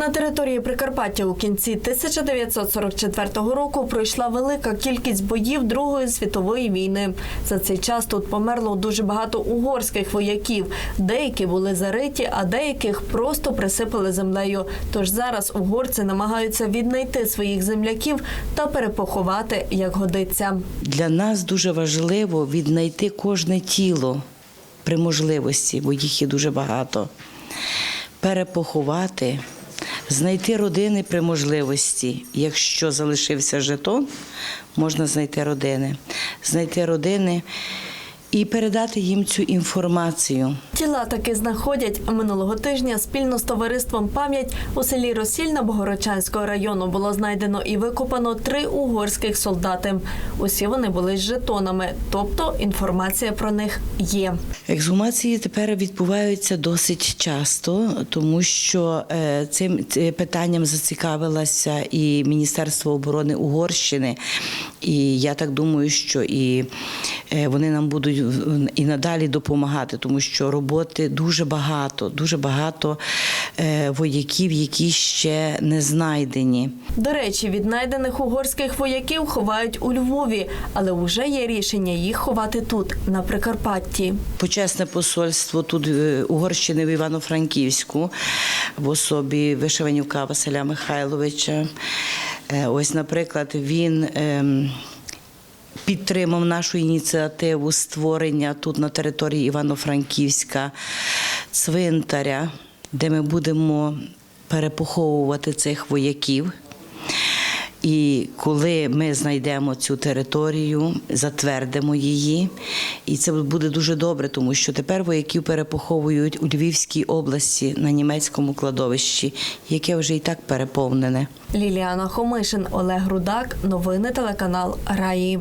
На території Прикарпаття у кінці 1944 року пройшла велика кількість боїв Другої світової війни. За цей час тут померло дуже багато угорських вояків. Деякі були зариті, а деяких просто присипали землею. Тож зараз угорці намагаються віднайти своїх земляків та перепоховати як годиться. Для нас дуже важливо віднайти кожне тіло при можливості, бо їх є дуже багато. Перепоховати, знайти родини при можливості. Якщо залишився жетон, можна знайти родини. Знайти родини і передати їм цю інформацію. Тіла таки знаходять минулого тижня спільно з товариством пам'ять у селі Росільна Богородчанського району було знайдено і викопано три угорських солдати. Усі вони були з жетонами, тобто інформація про них є. Ексгумації тепер відбуваються досить часто, тому що е, цим е, питанням зацікавилося і Міністерство оборони Угорщини. І я так думаю, що і вони нам будуть і надалі допомагати, тому що роботи дуже багато, дуже багато е, вояків, які ще не знайдені. До речі, віднайдених угорських вояків ховають у Львові, але вже є рішення їх ховати тут, на Прикарпатті. Почесне посольство тут е, Угорщини в Івано-Франківську в особі Вишиванюка Василя Михайловича. Е, Ось, наприклад, він. Підтримав нашу ініціативу створення тут на території Івано-Франківська цвинтаря, де ми будемо перепоховувати цих вояків. І коли ми знайдемо цю територію, затвердимо її, і це буде дуже добре, тому що тепер вояків перепоховують у Львівській області на німецькому кладовищі, яке вже і так переповнене. Ліліана Хомишин, Олег Рудак. Новини телеканал Раї.